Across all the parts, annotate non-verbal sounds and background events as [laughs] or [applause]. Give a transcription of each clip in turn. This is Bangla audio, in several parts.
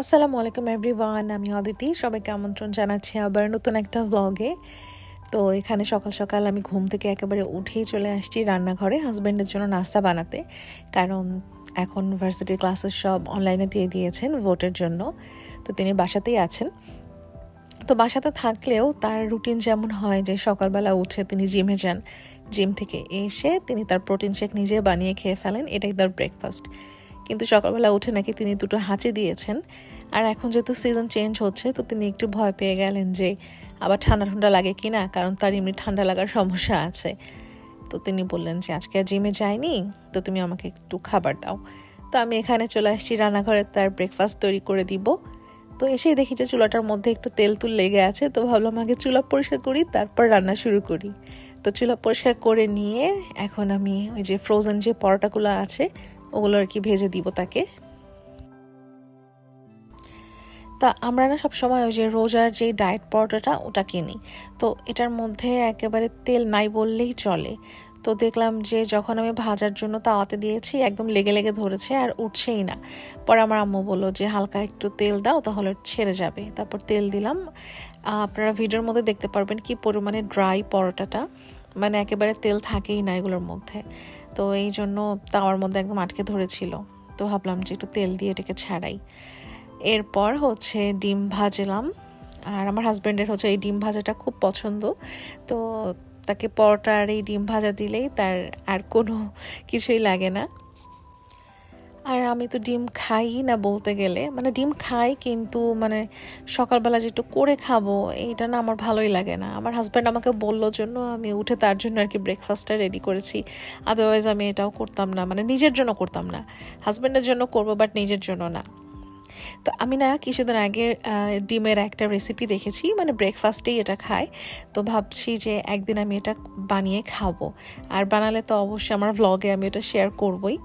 আসসালামু আলাইকুম এভরিওয়ান আমি অদিতি। সবাইকে আমন্ত্রণ জানাচ্ছি আবার নতুন একটা ব্লগে তো এখানে সকাল সকাল আমি ঘুম থেকে একেবারে উঠেই চলে আসছি রান্নাঘরে হাজব্যান্ডের জন্য নাস্তা বানাতে। কারণ এখন ভার্সিটির ক্লাসেস সব অনলাইনে দিয়ে দিয়েছেন ভোটের জন্য। তো তিনি বাসাতেই আছেন। তো বাসাতে থাকলেও তার রুটিন যেমন হয় যে সকালবেলা উঠে তিনি জিমে যান। জিম থেকে এসে তিনি তার প্রোটিন শেক নিজে বানিয়ে খেয়ে ফেলেন। এটাই তার ব্রেকফাস্ট কিন্তু সকালবেলা উঠে নাকি তিনি দুটো হাঁচি দিয়েছেন। আর এখন যেহেতু সিজন চেঞ্জ হচ্ছে, তো তিনি একটু ভয় পেয়ে গেলেন যে আবার ঠান্ডা ঠান্ডা লাগে কি না কারণ তার এমনি ঠান্ডা লাগার সমস্যা আছে। তো তিনি বললেন যে, আজকে আর জিমে যায়নি তো তুমি আমাকে একটু খাবার দাও। তো আমি এখানে চলে আসছি, রান্নাঘরে তার ব্রেকফাস্ট তৈরি করে দিব। তো এসেই দেখি যে চুলাটার মধ্যে একটু তেল তুল লেগে আছে, তো ভাবলাম আগে চুলা পরিষ্কার করি, তারপর রান্না শুরু করি। তো চুলা পরিষ্কার করে নিয়ে এখন আমি ওই যে ফ্রোজেন যে পরোটাগুলো আছে ওগুলো আর কি ভেজে দিব তাকে। তা আমরা না সব সময় ওই যে রোজার যে ডায়েট পরোটাটা ওটা কিনি। তো এটার মধ্যে একেবারে তেল নাই বললেই চলে। তো দেখলাম যে যখন আমি ভাজার জন্য তাওয়াতে দিয়েছি, একদম লেগে লেগে ধরেছে আর উঠছেই না। পরে আমার আম্মু বলল যে, হালকা একটু তেল দাও, তাহলে ছেড়ে যাবে। তারপর তেল দিলাম। আপনারা ভিডিওর মধ্যে দেখতে পারবেন কি পরিমাণে ড্রাই পরোটাটা। মানে একেবারে তেল থাকেই না এগুলোর মধ্যে। তো এই জন্য তাওয়ার মধ্যে একদম আটকে ধরেছিল। তো ভাবলাম যে একটু তেল দিয়ে এটাকে ছাড়াই। এরপর হচ্ছে ডিম ভাজলাম। আর আমার হাজব্যান্ডের হচ্ছে এই ডিম ভাজাটা খুব পছন্দ। তো তাকে পরোটা আর এই ডিম ভাজা দিলেই তার আর কোনো কিছুই লাগে না। আর আমি তো ডিম খাই না বলতে গেলে। মানে ডিম খাই কিন্তু মানে সকালবেলা যে একটু করে খাব, এইটা না আমার ভালোই লাগে না। আমার হাজব্যান্ড আমাকে বলল জন্য আমি উঠে তার জন্য আর কি ব্রেকফাস্টটা রেডি করেছি। আদারওয়াইজ আমি এটাও করতাম না। মানে নিজের জন্য করতাম না। হাজব্যান্ডের জন্য করব বাট নিজের জন্য না। তো আমি না কিছুদিন আগে ডিমের একটা রেসিপি দেখেছি। মানে ব্রেকফাস্টেই এটা খায় তো ভাবছি যে একদিন আমি এটা বানিয়ে খাব। আর বানালে তো অবশ্যই আমার ভ্লগে আমি এটা শেয়ার করবই।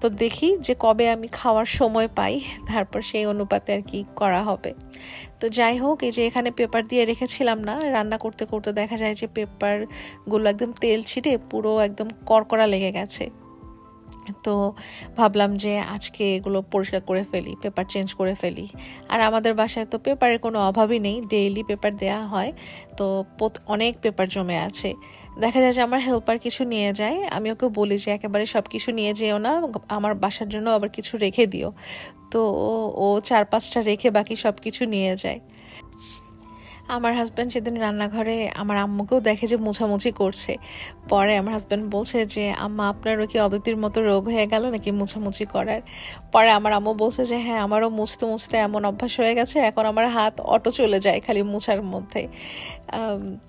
তো দেখি যে কবে আমি খাওয়ার সময় পাই, তারপর সেই অনুপাতে আর কি করা হবে। তো যাই হোক, এই যে এখানে পেপার দিয়ে রেখেছিলাম না, রান্না করতে করতে দেখা যায় যে পেপারগুলো একদম তেল ছিটে পুরো একদম কড়কড়া লেগে গেছে। তো ভাবলাম যে আজকে এগুলো পরিষ্কার করে ফেলি পেপার চেঞ্জ করে ফেলি। আর আমাদের বাসায় তো পেপারের কোনো অভাবই নেই ডেইলি পেপার দেয়া হয়। তো অনেক পেপার জমে আছে। দেখা যায় যে আমার হেল্পার কিছু নিয়ে যায়, আমি ওকে বলি যে একেবারে সব কিছু নিয়ে যেও না, আমার বাসার জন্য আবার কিছু রেখে দিও। তো ও চার পাঁচটা রেখে বাকি সব কিছু নিয়ে যায়। আমার হাজব্যান্ড সেদিন রান্নাঘরে আমার আম্মুকেও দেখে যে মুছামুছি করছে। পরে আমার হাজব্যান্ড বলছে যে, আম্মা, আপনারও কি অদিতির মতো রোগ হয়ে গেল নাকি মুছামুছি করার? পরে আমার আম্মু বলছে যে হ্যাঁ আমারও মুছতে মুছতে এমন অভ্যাস হয়ে গেছে, এখন আমার হাত অটো চলে যায় খালি মুছার মধ্যে।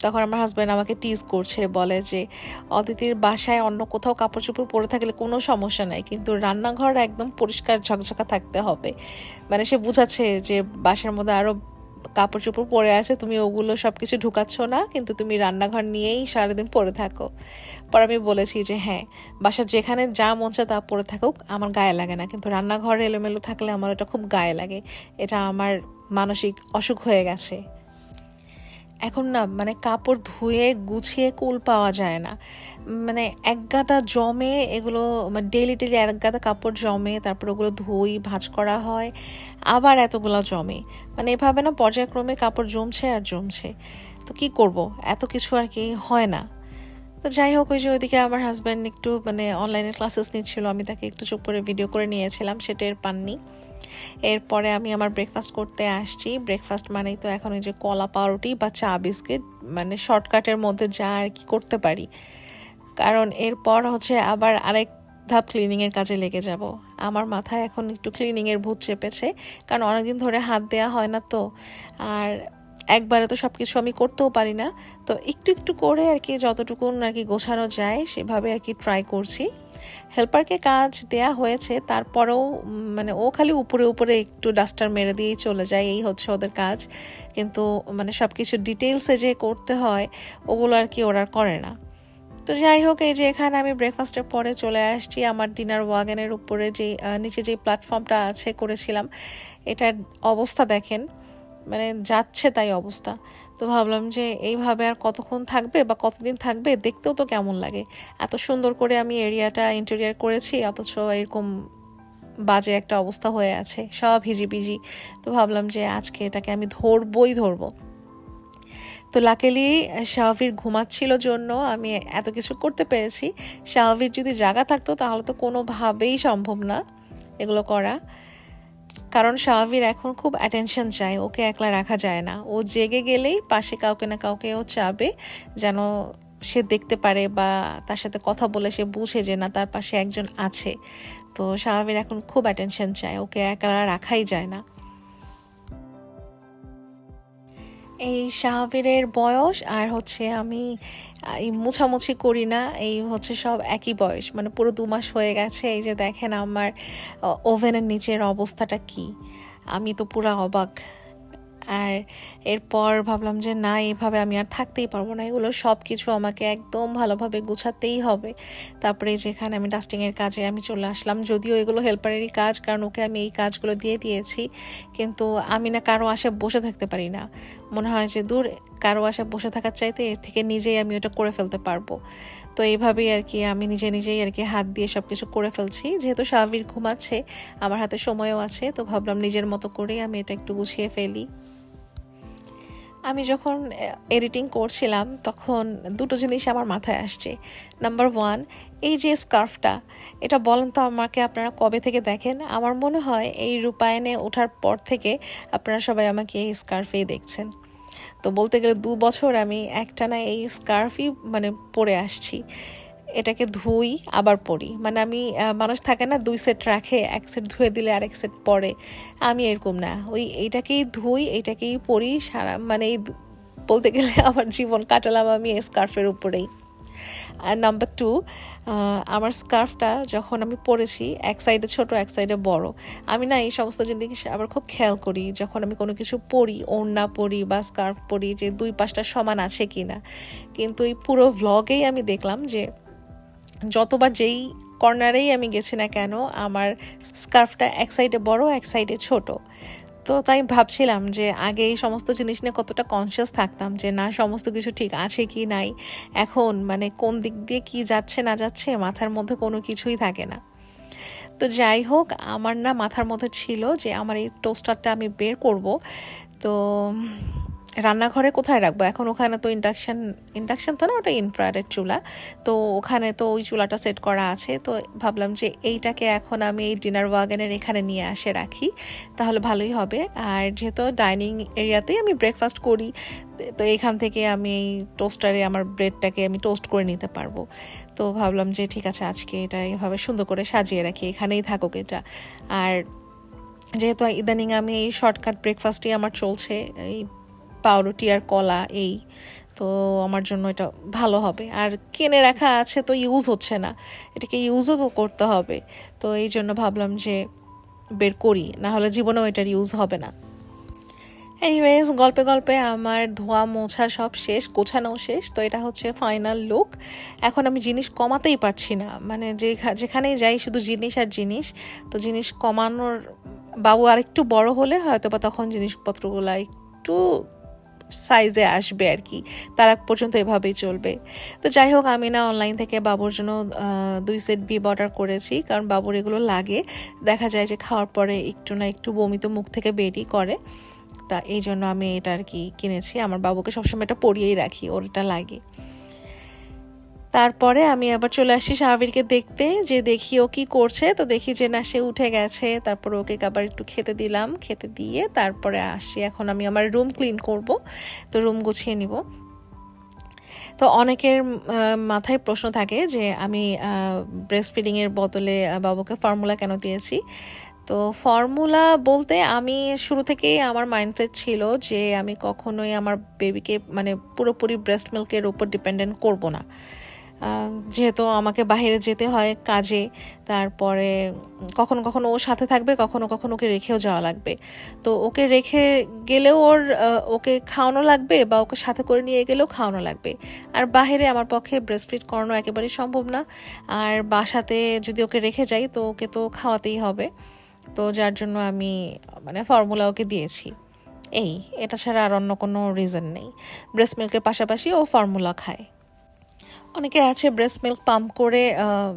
তখন আমার হাজব্যান্ড আমাকে টিজ করছে, বলে যে, অদিতির বাসায় অন্য কোথাও কাপড় চোপড় পরে থাকলে কোনো সমস্যা নাই, কিন্তু রান্নাঘর একদম পরিষ্কার ঝকঝকা থাকতে হবে। মানে সে বুঝাচ্ছে যে, বাসার মধ্যে আরও কাপড় চোপড় পরে আছে, তুমি ওগুলো সব কিছু ঢুকাচ্ছ না, কিন্তু তুমি রান্নাঘর নিয়েই সারাদিন পরে থাকো। পর আমি বলেছি যে হ্যাঁ বাসার যেখানে যা মন চায় তা পরে থাকুক, আমার গায়ে লাগে না। কিন্তু রান্নাঘরে এলোমেলো থাকলে আমার ওটা খুব গায়ে লাগে। এটা আমার মানসিক অসুখ হয়ে গেছে। এখন না মানে কাপড় ধুয়ে গুছিয়ে কুল পাওয়া যায় না। মানে এক গাদা জমে এগুলো মানে ডেলি ডেলি এক গাদা কাপড় জমে, তারপর ওগুলো ধুই, ভাজ করা হয়। আবার এতগুলো জমে। মানে এভাবে না পর্যায়ক্রমে কাপড় জমছে আর জমছে। তো কি করব? এত কিছু আর কি হয় না। তো যাই হোক, ওই যে ওইদিকে আমার হাজব্যান্ড একটু মানে অনলাইনে ক্লাসেস নিচ্ছিল, আমি তাকে একটু চুপ করে ভিডিও করে নিয়েছিলাম সেটা এর পাননি। এরপরে আমি আমার ব্রেকফাস্ট করতে আসছি। ব্রেকফাস্ট মানেই তো এখন ওই যে কলা পাউরুটি বা চা বিস্কিট মানে শর্টকাটের মধ্যে যা আর কি করতে পারি। কারণ এরপর হচ্ছে আবার আরেক ধাপ ক্লিনিংয়ের কাজে লেগে যাব। আমার মাথায় এখন একটু ক্লিনিংয়ের ভূত চেপেছে, কারণ অনেকদিন ধরে হাত দেওয়া হয় না তো। আর একবারে তো সব কিছু আমি করতেও পারি না। তো একটু একটু করে আর কি যতটুকুন আর কি গোছানো যায়, সেভাবে আর কি ট্রাই করছি। হেল্পারকে কাজ দেয়া হয়েছে, তারপরেও মানে ও খালি উপরে উপরে একটু ডাস্টার মেরে দিয়েই চলে যায়, এই হচ্ছে ওদের কাজ। কিন্তু মানে সব কিছু ডিটেলসে যে করতে হয়, ওগুলো আর কি ওরা করে না। তো যাই হোক, এই যে এখানে আমি ব্রেকফাস্টের পরে চলে আসছি। আমার ডিনার ওয়াগনের উপরে যে নিচে যে প্ল্যাটফর্মটা আছে করেছিলাম, এটার অবস্থা দেখেন। মানে যাচ্ছে তাই অবস্থা। তো ভাবলাম যে এইভাবে আর কতক্ষণ থাকবে বা কতদিন থাকবে, দেখতেও তো কেমন লাগে। এত সুন্দর করে আমি এরিয়াটা ইন্টেরিয়ার করেছি, অথচ এরকম বাজে একটা অবস্থা হয়ে আছে, সব হিজিবিজি। তো ভাবলাম যে আজকে এটাকে আমি ধরবই ধরবো। তো লাকেলি শাহভির ঘুমাচ্ছিল জন্য আমি এত কিছু করতে পেরেছি। শাহভির যদি জায়গা থাকতো, তাহলে তো কোনোভাবেই সম্ভব না এগুলো করা। কারণ শাহভির এখন খুব অ্যাটেনশন চায় ওকে একলা রাখা যায় না। ও জেগে গেলেই পাশে কাউকে না কাউকে ও চাবে, যেন সে দেখতে পারে বা তার সাথে কথা বলে সে বুঝে যে না, তার পাশে একজন আছে। তো শাহভির এখন খুব অ্যাটেনশন চায় ওকে একলা রাখাই যায় না। এই শাহবীরের বয়স আর হচ্ছে আমি এই মুছামুছি করি না, এই হচ্ছে সব একই বয়স। মানে পুরো দু মাস হয়ে গেছে, এই যে দেখেন আমার ওভেনের নিচের অবস্থাটা কি। আমি তো পুরো অবাক। আর এরপর ভাবলাম যে না, এইভাবে আমি আর থাকতেই পারব না। এগুলো সব কিছু আমাকে একদম ভালোভাবে গুছাতেই হবে। তারপরে যেখানে আমি ডাস্টিংয়ের কাজে আমি চলে আসলাম। যদিও এগুলো হেল্পারেরই কাজ, কারণ ওকে আমি এই কাজগুলো দিয়ে দিয়েছি। কিন্তু আমি না কারও আশা বসে থাকতে পারি না। মনে হয় যে, দূর, কারও আশা বসে থাকার চাইতে এর থেকে নিজেই আমি ওটা করে ফেলতে পারব। তো এইভাবেই আর কি আমি নিজে নিজেই আর কি হাত দিয়ে সব কিছু করে ফেলছি। যেহেতু স্বাভাবিক ঘুমাচ্ছে আমার হাতে সময়ও আছে, তো ভাবলাম নিজের মতো করেই আমি এটা একটু গুছিয়ে ফেলি। আমি যখন এডিটিং করছিলাম, তখন দুটো জিনিস আমার মাথায় আসছে। নাম্বার ওয়ান এই যে স্কার্ফটা এটা বলেন তো আমাকে আপনারা কবে থেকে দেখেন? আমার মনে হয় এই রূপায়ণে ওঠার পর থেকে আপনারা সবাই আমাকে এই স্কার্ফেই দেখছেন। তো বলতে গেলে দু বছর আমি একটানা এই স্কার্ফই মানে পরে আসছি। এটাকে ধুই, আবার পরি। মানে আমি মানুষ থাকে না, দুই সেট রাখে, এক সেট ধুয়ে দিলে আর এক সেট পরে। আমি এরকম না। ওই এইটাকেই ধুই এটাকেই পরি, সারা মানে এই বলতে গেলে [laughs] আমার জীবন কাটালাম আমি এই স্কার্ফের উপরেই। আর নাম্বার টু আমার স্কার্ফটা যখন আমি পরেছি, এক সাইডে ছোট, এক সাইডে বড়। আমি না এই সমস্ত জিনিস আবার খুব খেয়াল করি, যখন আমি কোনো কিছু পরি, ওড়না পরি বা স্কার্ফ পরি যে দুই পাশটা সমান আছে কি না কিন্তু এই পুরো ভ্লগেই আমি দেখলাম যে যতবার যেই কর্নারেই আমি গেছি না কেন, আমার স্কার্ফটা এক সাইডে বড়, এক সাইডে ছোট। তো তাই ভাবছিলাম যে আগে এই সমস্ত জিনিস নিয়ে কতটা কনসিয়াস থাকতাম যে না, সমস্ত কিছু ঠিক আছে কি নাই, এখন মানে কোন দিক দিয়ে কি যাচ্ছে না যাচ্ছে, মাথার মধ্যে কোনো কিছুই থাকে না। তো যাই হোক, আমার না মাথার মধ্যে ছিল যে আমার এই টোস্টারটা আমি বের করব। তো রান্নাঘরে কোথায় রাখব? এখন ওখানে তো ইন্ডাকশান ইন্ডাকশান তো না, ওটা ইনফ্রারেড চুলা। তো ওখানে তো ওই চুলাটা সেট করা আছে। তো ভাবলাম যে এইটাকে এখন আমি এই ডিনার ওয়াগনের এখানে নিয়ে আসে রাখি। তাহলে ভালোই হবে। আর যেহেতু ডাইনিং এরিয়াতেই আমি ব্রেকফাস্ট করি, তো এখান থেকে আমি এই টোস্টারে আমার ব্রেডটাকে আমি টোস্ট করে নিতে পারব। তো ভাবলাম যে ঠিক আছে, আজকে এটা এভাবে সুন্দর করে সাজিয়ে রাখি। এখানেই থাকুক এটা। আর যেহেতু ইদানিং আমি এই শর্টকাট ব্রেকফাস্টই আমার চলছে, এই পাউরুটি আর কলা এই। তো আমার জন্য এটা ভালো হবে। আর কিনে রাখা আছে তো ইউজ হচ্ছে না। এটাকে ইউজও তো করতে হবে। তো এই জন্য ভাবলাম যে বের করি না হলে জীবনেও এটার ইউজ হবে না। এনিওয়েজ গল্পে গল্পে আমার ধোয়া মোছা সব শেষ গোছানো শেষ। তো এটা হচ্ছে ফাইনাল লুক এখন আমি জিনিস কমাতেই পারছি না। মানে যে যেখানেই যাই শুধু জিনিস আর জিনিস। তো জিনিস কমানোর বাবু আর একটু বড় হলে হয়তো বা তখন জিনিসপত্রগুলো একটু সাইজে আসবে আর কি। তারা পর্যন্ত এভাবেই চলবে। তো যাই হোক, আমি না অনলাইন থেকে বাবুর জন্য দুই সেট বি অর্ডার করেছি। কারণ বাবুর এগুলো লাগে। দেখা যায় যে খাওয়ার পরে একটু না একটু বমি তো মুখ থেকে বেরই করে। তা এই জন্য আমি এটা আর কি কিনেছি। আমার বাবুকে সবসময় এটা পরিয়েই রাখি ওর এটা লাগে। তারপরে আমি আবার চলে আসি শাহবীরকে দেখতে, যে দেখি ও কি করছে। তো দেখি যে না, সে উঠে গেছে। তারপর ওকে আবার একটু খেতে দিলাম। খেতে দিয়ে তারপরে আসি। এখন আমি আমার রুম ক্লিন করব। তো রুম গুছিয়ে নিব। তো অনেকের মাথায় প্রশ্ন থাকে যে আমি ব্রেস্ট ফিডিংয়ের বদলে বাবুকে ফর্মুলা কেন দিয়েছি? তো ফর্মুলা বলতে আমি শুরু থেকেই আমার মাইন্ডসেট ছিল যে আমি কখনোই আমার বেবিকে মানে পুরোপুরি ব্রেস্ট মিল্কের উপর ডিপেন্ডেন্ট করব না। যেহেতু আমাকে বাহিরে যেতে হয় কাজে, তারপরে কখনো কখনো ওর সাথে থাকবে, কখনো কখনো ওকে রেখেও যাওয়া লাগবে। তো ওকে রেখে গেলেও ওর ওকে খাওয়ানো লাগবে বা ওকে সাথে করে নিয়ে গেলেও খাওয়ানো লাগবে। আর বাহিরে আমার পক্ষে ব্রেস্টফিড করানো একেবারেই সম্ভব না। আর বাসাতে যদি ওকে রেখে যাই, তো ওকে তো খাওয়াতেই হবে। তো যার জন্য আমি মানে ফর্মুলা ওকে দিয়েছি। এই, এটা ছাড়া আর অন্য কোনো রিজন নেই। ব্রেস্ট মিল্কের পাশাপাশি ও ফর্মুলা খায়। অনেকে আছে ব্রেস্ট মিল্ক পাম্প করে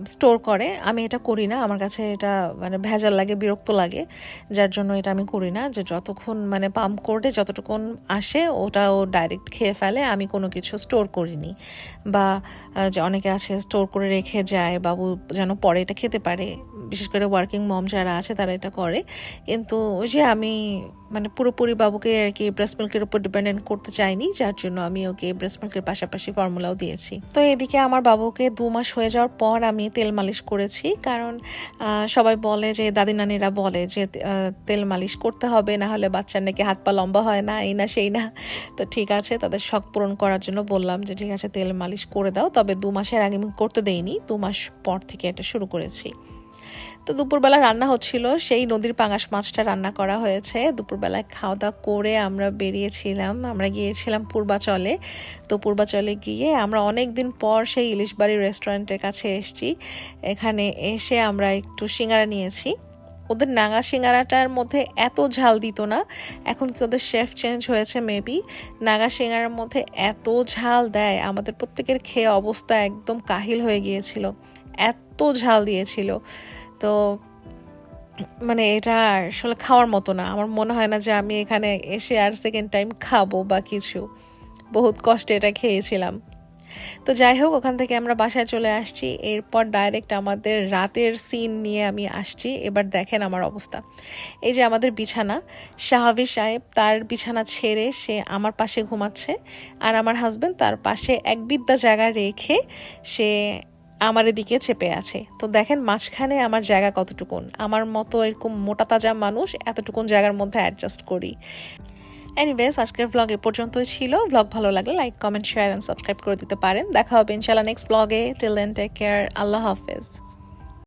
স্টোর করে। আমি এটা করি না। আমার কাছে এটা মানে ভেজাল লাগে, বিরক্ত লাগে। যার জন্য এটা আমি করি না। যে যতক্ষণ মানে পাম্প করে যতটুকুন আসে ওটা ও ডাইরেক্ট খেয়ে ফেলে। আমি কোনো কিছু স্টোর করিনি। বা যে অনেকে আছে স্টোর করে রেখে যায়, বাবু যেন পরে এটা খেতে পারে। বিশেষ করে ওয়ার্কিং মম যারা আছে, তারা এটা করে। কিন্তু ওই যে আমি মানে পুরোপুরি বাবুকে আর কি ব্রেস্ট মিল্কের উপর ডিপেন্ডেন্ট করতে চাইনি, যার জন্য আমি ওকে ব্রেস্ট মিল্কের পাশাপাশি ফর্মুলাও দিয়েছি। তো এদিকে আমার বাবুকে দু মাস হয়ে যাওয়ার পর আমি তেল মালিশ করেছি, কারণ সবাই বলে যে, দাদি নানিরা বলে যে তেল মালিশ করতে হবে, না হলে বাচ্চার নাকি হাত পা লম্বা হয় না, এই না সেই না। তো ঠিক আছে, তাদের শখ পূরণ করার জন্য বললাম যে, ঠিক আছে, তেল মালিশ করে দাও। তবে দু মাসের আগে আমি করতে দেইনি, দু মাস পর থেকে এটা শুরু করেছি। তো দুপুরবেলা রান্না হচ্ছিল, সেই নদীর পাঙাশ মাছটা রান্না করা হয়েছে। দুপুরবেলায় খাওয়া দাওয়া করে আমরা বেরিয়েছিলাম, আমরা গিয়েছিলাম পূর্বাচলে। তো পূর্বাচলে গিয়ে আমরা অনেক দিন পর সেই ইলিশ বাড়ির রেস্টুরেন্টের কাছে এসেছি। এখানে এসে আমরা একটু সিঙ্গারা নিয়েছি। ওদের নাগা সিঙ্গারাটার মধ্যে এত ঝাল দিত না, এখন কি ওদের শেফ চেঞ্জ হয়েছে মেবি। নাগা সিঙ্গারার মধ্যে এত ঝাল দেয়, আমাদের প্রত্যেকের খেয়ে অবস্থা একদম কাহিল হয়ে গিয়েছিল। এত ঝাল দিয়েছিল। তো মানে এটা আসলে খাওয়ার মতো না। আমার মনে হয় না যে আমি এখানে এসে আর সেকেন্ড টাইম খাব বা কিছু। বহুত কষ্টে এটা খেয়েছিলাম। তো যাই হোক, ওখান থেকে আমরা বাসায় চলে আসছি। এরপর ডাইরেক্ট আমাদের রাতের সিন নিয়ে আমি আসছি। এবার দেখেন আমার অবস্থা। এই যে আমাদের বিছানা শাহাবি সাহেব তার বিছানা ছেড়ে সে আমার পাশে ঘুমাচ্ছে আর আমার হাজবেন্ড তার পাশে এক বিদ্যা জায়গা রেখে সে আমার এদিকে চেপে আছে। তো দেখেন মাঝখানে আমার জায়গা কতটুকুন। আমার মতো এরকম মোটা তাজা মানুষ এতটুকুন জায়গার মধ্যে অ্যাডজাস্ট করি। এনিওয়েজ আজকের ব্লগ এ পর্যন্তই ছিল। ব্লগ ভালো লাগলে like comment share and subscribe করে দিতে পারেন। দেখা হবে ইনশাল্লাহ নেক্সট ব্লগে টিল দেন টেক কেয়ার আল্লাহ হাফেজ।